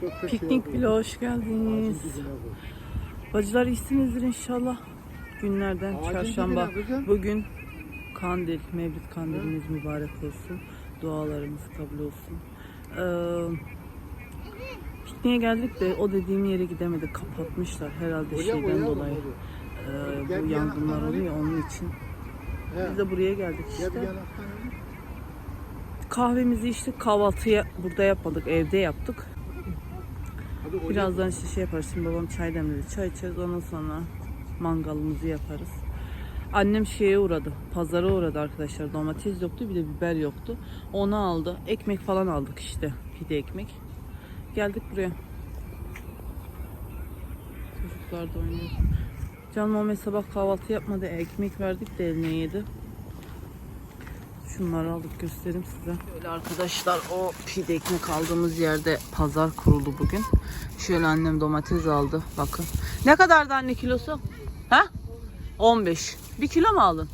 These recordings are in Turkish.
Piknik vloga hoş geldiniz. Bacılar iyisinizdir inşallah. Günlerden çarşamba. Bugün kandil, mevlid kandiliniz mübarek olsun. Dualarımız kabul olsun. Ee, pikniğe geldik de o dediğim yere gidemedik. Kapatmışlar herhalde şeyden dolayı. Ee, bu yangınlar oluyor onun için. Biz de buraya geldik işte. Kahvemizi içtik. Kahvaltıyı burada yapmadık. Evde yaptık. Birazdan şey yaparız. Şimdi babam çay demledi. Çay içeriz. Ondan sonra mangalımızı yaparız. Annem şeye uğradı. Pazara uğradı arkadaşlar. Domates yoktu. Bir de biber yoktu. Onu aldı. Ekmek falan aldık işte. Pide ekmek. Geldik buraya. Çocuklar da oynuyor. Can Muhammed sabah kahvaltı yapmadı. Ekmek verdik de eline yedi. Şunları aldık göstereyim size. Böyle arkadaşlar o pide ekmek aldığımız yerde pazar kuruldu bugün. Şöyle annem domates aldı. Bakın. Ne kadardı anne kilosu? Ha? 15. Bir kilo mu aldın?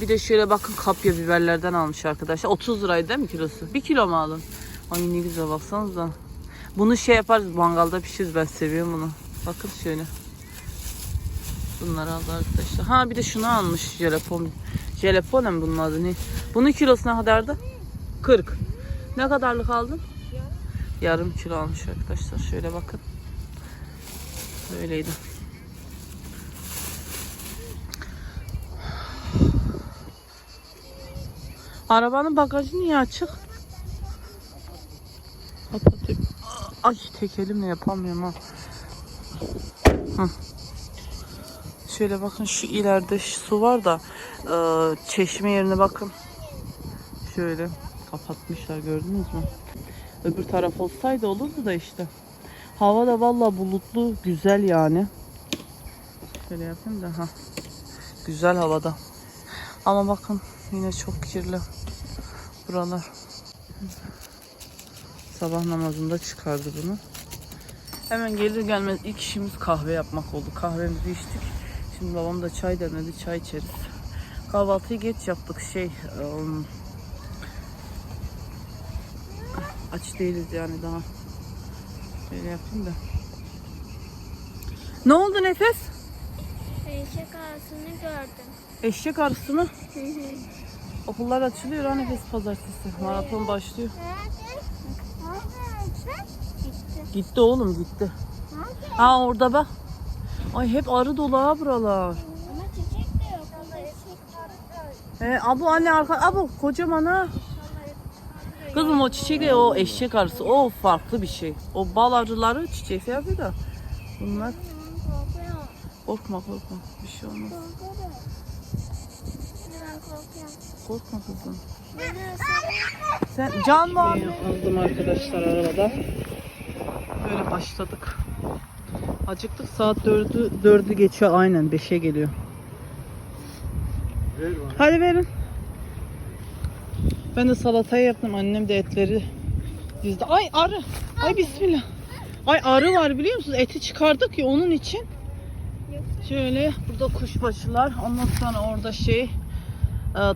Bir de şöyle bakın kapya biberlerden almış arkadaşlar. 30 liraydı değil mi kilosu? Bir kilo mu aldın? Ay ne güzel baksanıza. Bunu şey yaparız mangalda pişiririz. Ben seviyorum bunu. Bakın şöyle. Bunları aldı arkadaşlar. Ha bir de şunu almış jelepon. Jelepon mi bunun adı ne? Bunun kilosu ne kadardı? 40. Ne kadarlık aldın? Yarım kilo almış arkadaşlar. Şöyle bakın. Böyleydi. Arabanın bagajı niye açık? Ay tek elimle yapamıyorum ha. Hı. Şöyle bakın şu ileride şu su var da e, çeşme yerine bakın. Şöyle kapatmışlar gördünüz mü? Öbür taraf olsaydı olurdu da işte. Hava da valla bulutlu güzel yani. Şöyle yapayım da ha. Güzel havada. Ama bakın yine çok kirli buralar. Sabah namazında çıkardı bunu. Hemen gelir gelmez ilk işimiz kahve yapmak oldu. Kahvemizi içtik. Şimdi babam da çay demledi. Çay içeriz. Kahvaltıyı geç yaptık. Şey ım, aç değiliz yani daha. Böyle yapayım da. Ne oldu Nefes? Eşek ağasını gördüm. Eşek arısı mı? Okullar açılıyor ha Nefes pazartesi. Maraton başlıyor. Gitti. Oğlum gitti. Ha orada bak. Ay hep arı dolu ha buralar. Ama çiçek de yok. He, abu anne arka abu kocaman ha. Kızım o çiçek de o eşek arısı o farklı bir şey. O bal arıları çiçek yapıyor da. Bunlar korkma korkma bir şey olmaz. Korkma kızım. Sen can mı aldım arkadaşlar arabada. Böyle başladık. Acıktık saat dördü, dördü geçiyor aynen beşe geliyor. Ver bana. Hadi verin. Ben de salatayı yaptım. Annem de etleri dizdi. Ay arı. Ay bismillah. Ay arı var biliyor musunuz? Eti çıkardık ya onun için. Şöyle burada kuşbaşılar. Ondan sonra orada şey e,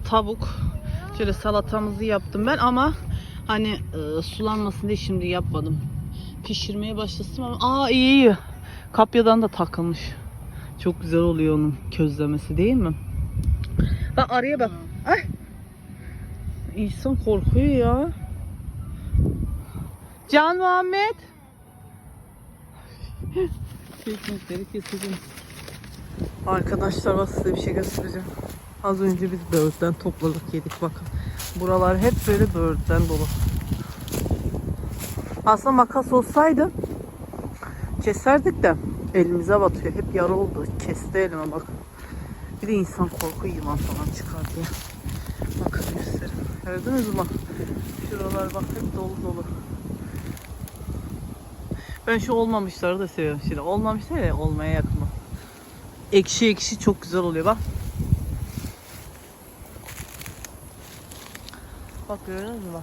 tavuk. Şöyle salatamızı yaptım ben ama hani e, sulanmasın diye şimdi yapmadım. Pişirmeye başlasın ama aa iyi iyi. Kapyadan da takılmış. Çok güzel oluyor onun közlemesi değil mi? Bak araya bak. Ay. İnsan korkuyor ya. Can Muhammed. Arkadaşlar bak size bir şey göstereceğim. Az önce biz böğürtlen topladık yedik bakın. Buralar hep böyle böğürtlen dolu. Aslında makas olsaydı keserdik de elimize batıyor. Hep yara oldu. Kesti elime bakın. Bir de insan korku yılan falan çıkar diye. Bakın göstereyim. Gördünüz mü bak. Şuralar bak hep dolu dolu. Ben şu olmamışları da seviyorum. Şimdi olmamışlar ya olmaya yakın. bak. Ekşi ekşi çok güzel oluyor bak. Bak gördünüz mü bak.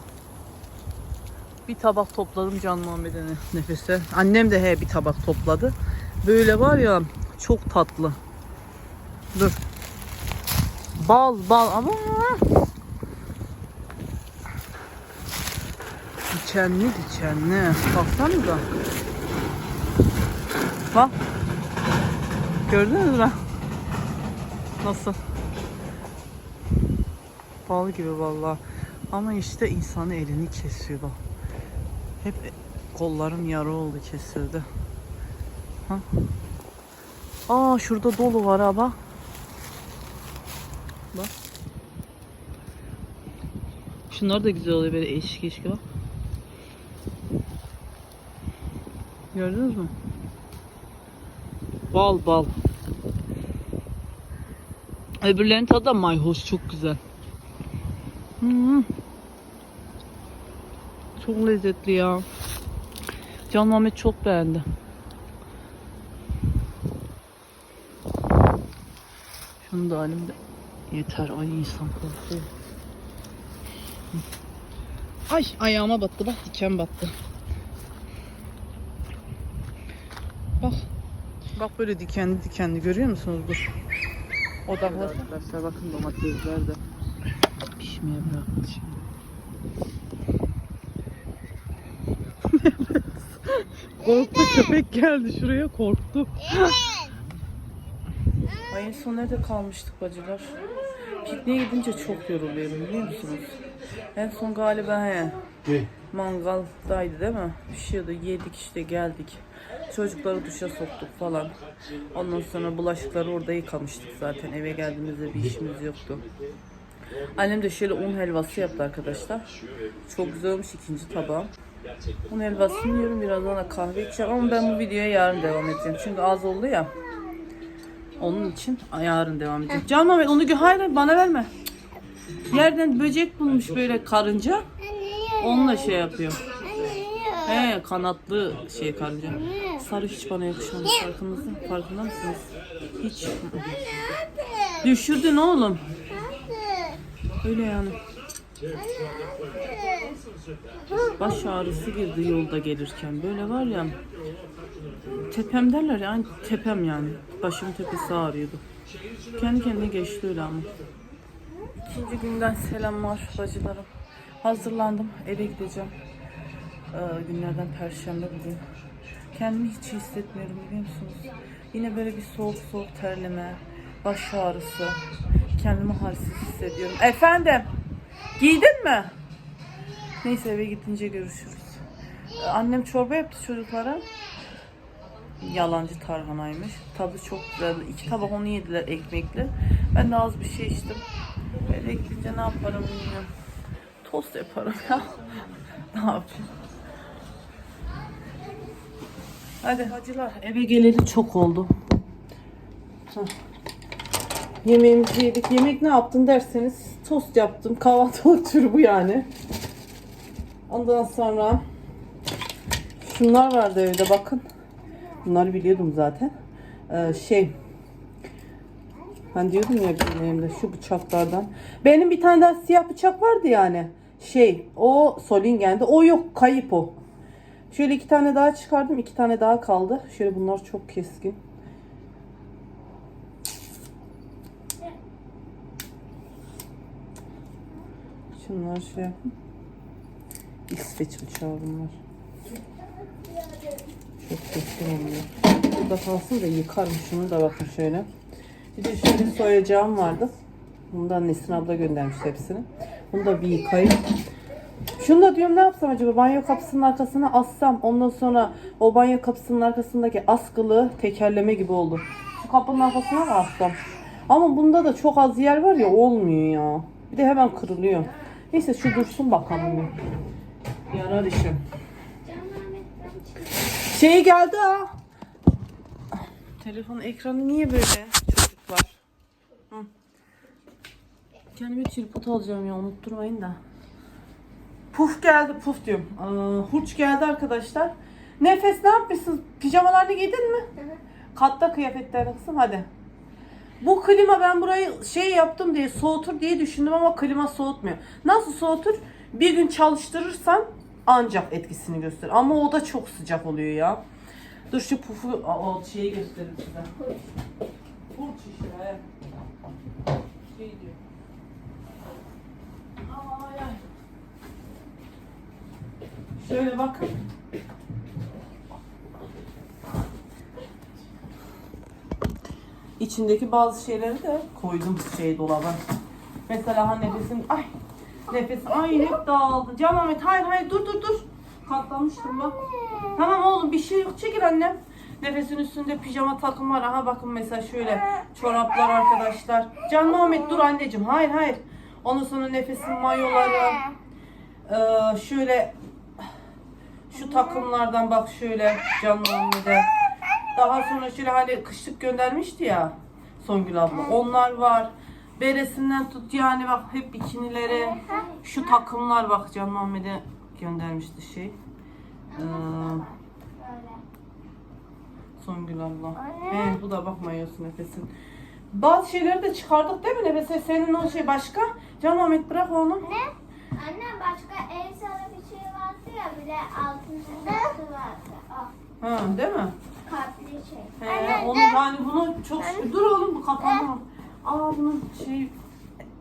Bir tabak topladım Can Muhammed'e nefese. Annem de he bir tabak topladı. Böyle var ya çok tatlı. Dur. Bal bal ama dikenli dikenli. Baksanıza. Bak. Gördünüz mü? Nasıl? Bal gibi vallahi. Ama işte insanı elini kesiyor bak. Hep kollarım yara oldu kesildi. Ha? Aa şurada dolu var ha bak. Bak. Şunlar da güzel oluyor böyle eşik eşik bak. Gördünüz mü? Bal bal. Öbürlerinin tadı da mayhoş çok güzel. Hmm. Çok lezzetli ya. Can Mehmet çok beğendi. Şunu da halimde yeter. Ay insan korkuyor. Ay ayağıma battı bak diken battı. Bak. Bak böyle dikenli dikenli görüyor musunuz? Dur. Odaklasın. Arkadaşlar bakın domatesler de pişmeye bırakmış şimdi. Korktu köpek geldi şuraya korktu. Ay en son nerede kalmıştık bacılar? Pikniğe gidince çok yoruluyorum biliyor musunuz? En son galiba he, Ne? mangaldaydı değil mi? Pişiyordu yedik işte geldik. Çocukları duşa soktuk falan. Ondan sonra bulaşıkları orada yıkamıştık zaten. Eve geldiğimizde bir işimiz yoktu. Annem de şöyle un helvası yaptı arkadaşlar. Çok güzel olmuş ikinci tabağım. Un helvasını yiyorum birazdan da kahve içeceğim ama ben bu videoya yarın devam edeceğim. Çünkü az oldu ya. Onun için yarın devam edeceğim. Can Mehmet onu gö- hayır bana verme. Yerden böcek bulmuş böyle karınca. Onunla şey yapıyor. He kanatlı şey karınca. Sarı hiç bana yakışmadı farkınızda, farkında mısınız? Hiç. Düşürdün oğlum. Öyle yani. Baş ağrısı girdi yolda gelirken. Böyle var ya tepem derler ya aynı tepem yani. Başımın tepesi ağrıyordu. Kendi kendine geçti öyle ama. İkinci günden selamlar bacılarım. Hazırlandım eve gideceğim. Ee, günlerden perşembe bugün. Kendimi hiç hissetmiyorum biliyor musunuz? Yine böyle bir soğuk soğuk terleme, baş ağrısı. Kendimi halsiz hissediyorum. Efendim? Giydin mi? Neyse eve gidince görüşürüz. Ee, Annem çorba yaptı çocuklara. Yalancı tarhanaymış. Tadı çok güzeldi. İki tabak onu yediler ekmekli. Ben de az bir şey içtim. Eve gidince ne yaparım bilmiyorum. Tost yaparım ya. ne yapayım? Hadi hacılar eve geleli çok oldu. Hah. Yemeğimizi yedik. Yemek ne yaptın derseniz tost yaptım. Kahvaltılık türü bu yani. Ondan sonra şunlar vardı evde bakın. Bunları biliyordum zaten. Ee, şey ben diyordum ya benim şu bıçaklardan. Benim bir tane daha siyah bıçak vardı yani. Şey o Solingen'de. O yok kayıp o. Şöyle iki tane daha çıkardım. iki tane daha kaldı. Şöyle bunlar çok keskin. Şunlar şey İsveç bıçağı bunlar. Çok keskin oluyor. Burada kalsın da yıkarım şunu da bakın şöyle. Bir de şöyle soyacağım vardı. Bundan Nesin abla göndermiş hepsini. Bunu da bir yıkayayım. Şunu da diyorum ne yapsam acaba banyo kapısının arkasına assam ondan sonra o banyo kapısının arkasındaki askılı tekerleme gibi oldu. Şu kapının arkasına mı assam? Ama bunda da çok az yer var ya olmuyor ya. Bir de hemen kırılıyor. Neyse şu dursun bakalım bir. Yarar işim. Şey geldi ha. Telefonun ekranı niye böyle çocuklar? Hı. Kendime tripod alacağım ya unutturmayın da. Puf geldi, puf diyorum. Aa, hurç geldi arkadaşlar. Nefes ne yapmışsın? Pijamalarını giydin mi? Katta kıyafetlerini kızım hadi. Bu klima ben burayı şey yaptım diye soğutur diye düşündüm ama klima soğutmuyor. Nasıl soğutur? Bir gün çalıştırırsan ancak etkisini gösterir. Ama o da çok sıcak oluyor ya. Dur şu pufu o şeyi göstereyim size. İşte. he. Şey. Şöyle bakın. İçindeki bazı şeyleri de koydum şey dolaba. Mesela ha nefesim ay nefes ay hep dağıldı. Can Ahmet hayır hayır dur dur dur. Katlamıştım bak. Tamam oğlum bir şey yok çekil annem. Nefesin üstünde pijama takım var. Aha bakın mesela şöyle çoraplar arkadaşlar. Can Muhammed dur anneciğim. Hayır hayır. Ondan sonra nefesin mayoları. Ee, şöyle şu takımlardan bak şöyle Can Muhammed'e. Daha sonra şöyle hani kışlık göndermişti ya Songül abla. Onlar var. Beresinden tut yani bak hep bikinileri. Şu takımlar bak Can Muhammed'e göndermişti şey. Ee, Songül abla. He, bu da bak mayosu nefesin. Bazı şeyleri de çıkardık değil mi nefes? Senin o şey başka. Can Muhammed bırak onu. Ne? Anne başka el sana bir şey vardı ya bir de katı vardı. Ha, değil mi? Kalpli şey. He, onu yani bunu çok dur oğlum bu kapanma. Aa bunun şey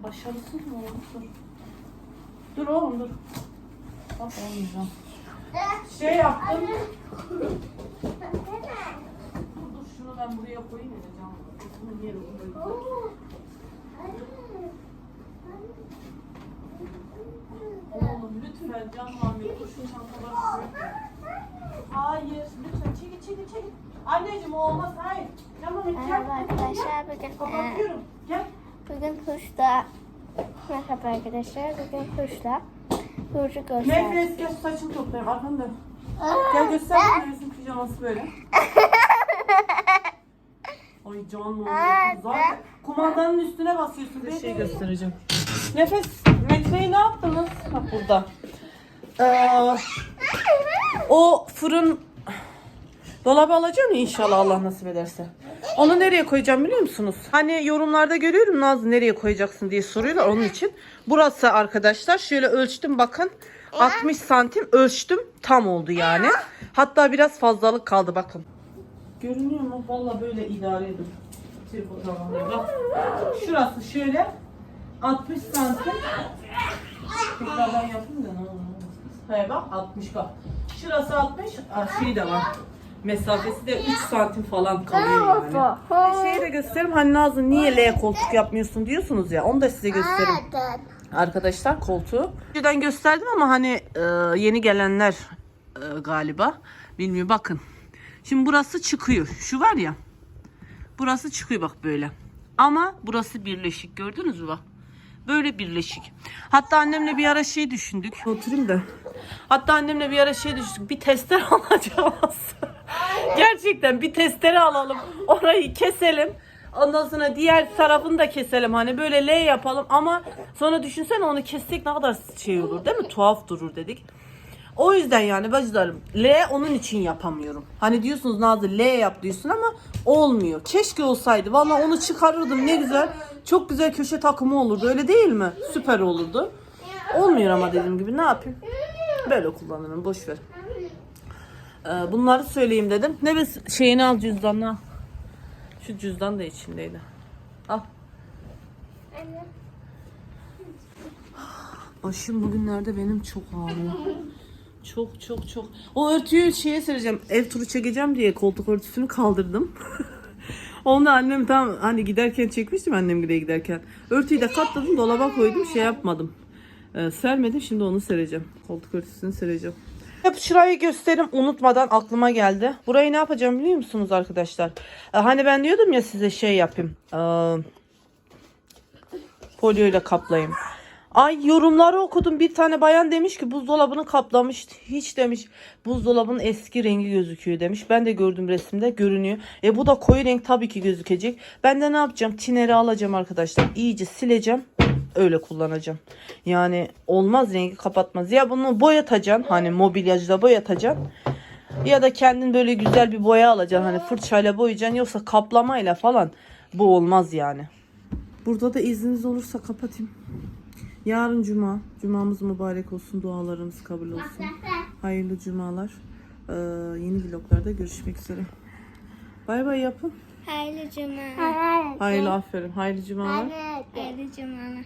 başarısız mı olmuş? Dur. Dur oğlum dur. Bak olmayacağım. Şey yaptım. Dur şunu ben buraya koyayım ya canım. Bunu niye buraya? Oğlum lütfen can Muhammed kurşun çantaları koy. Hayır lütfen çekil çekil çekil. Anneciğim o olmaz hayır. Muhammed gel. Merhaba arkadaşlar bugün e, Kapatıyorum. Gel. bugün kuşla merhaba arkadaşlar bugün kuşla Burcu gösterdim. Nefes gel saçını toplayayım arkanda. Gel göster Nefes'in pijaması böyle. Ay can Muhammed zaten kumandanın üstüne basıyorsun. Bir şey göstereceğim. Nefes yaptınız? Ha burada. Ee, o fırın dolabı alacağım inşallah Allah nasip ederse. Onu nereye koyacağım biliyor musunuz? Hani yorumlarda görüyorum Nazlı nereye koyacaksın diye soruyorlar onun için. Burası arkadaşlar şöyle ölçtüm bakın. 60 santim ölçtüm tam oldu yani. Hatta biraz fazlalık kaldı bakın. Görünüyor mu? Valla böyle idare edin. Bak şurası şöyle 60 santim. Tekrardan yapayım da ne olur. He bak 60 bak. Şurası 60. Aa, şey de var. Mesafesi de 3 santim falan kalıyor yani. Şeyi de göstereyim. Hani Nazlı niye L koltuk yapmıyorsun diyorsunuz ya. Onu da size göstereyim. Arkadaşlar koltuğu. Önceden gösterdim ama hani e, yeni gelenler e, galiba. Bilmiyorum bakın. Şimdi burası çıkıyor. Şu var ya. Burası çıkıyor bak böyle. Ama burası birleşik. Gördünüz mü bak. Böyle birleşik. Hatta annemle bir ara şey düşündük. Oturayım da. Hatta annemle bir ara şey düşündük. Bir testere alacağız. Gerçekten bir testere alalım. Orayı keselim. Ondan sonra diğer tarafını da keselim. Hani böyle L yapalım ama sonra düşünsene onu kessek ne kadar şey olur değil mi? Tuhaf durur dedik. O yüzden yani bacılarım L onun için yapamıyorum. Hani diyorsunuz Nazlı L yap diyorsun ama olmuyor. Keşke olsaydı. Vallahi onu çıkarırdım ne güzel. Çok güzel köşe takımı olurdu öyle değil mi? Süper olurdu. Olmuyor ama dediğim gibi ne yapayım? Böyle kullanırım boş ver. Ee, bunları söyleyeyim dedim. Ne be şeyini al cüzdanını al. Şu cüzdan da içindeydi. Al. Başım bugünlerde benim çok ağrıyor. Çok çok çok. O örtüyü şeye sereceğim. Ev turu çekeceğim diye koltuk örtüsünü kaldırdım. Onu da annem tam hani giderken çekmiştim annem gide giderken. Örtüyü de katladım dolaba koydum şey yapmadım. Ee, sermedim şimdi onu sereceğim. Koltuk örtüsünü sereceğim. Hep şurayı gösterim unutmadan aklıma geldi. Burayı ne yapacağım biliyor musunuz arkadaşlar? Ee, hani ben diyordum ya size şey yapayım. Ee, folyoyla kaplayayım. Ay yorumları okudum. Bir tane bayan demiş ki buzdolabını kaplamış. Hiç demiş buzdolabının eski rengi gözüküyor demiş. Ben de gördüm resimde görünüyor. E bu da koyu renk tabii ki gözükecek. Ben de ne yapacağım? Tineri alacağım arkadaşlar. İyice sileceğim. Öyle kullanacağım. Yani olmaz rengi kapatmaz. Ya bunu boyatacaksın. Hani mobilyacıda boyatacaksın. Ya da kendin böyle güzel bir boya alacaksın. Hani fırçayla boyayacaksın. Yoksa kaplamayla falan bu olmaz yani. Burada da izniniz olursa kapatayım. Yarın cuma. Cumamız mübarek olsun. Dualarımız kabul olsun. Hayırlı cumalar. Ee, yeni vloglarda görüşmek üzere. Bay bay yapın. Hayırlı cuma. Hayırlı aferin. Hayırlı cumalar. Hayırlı cumalar.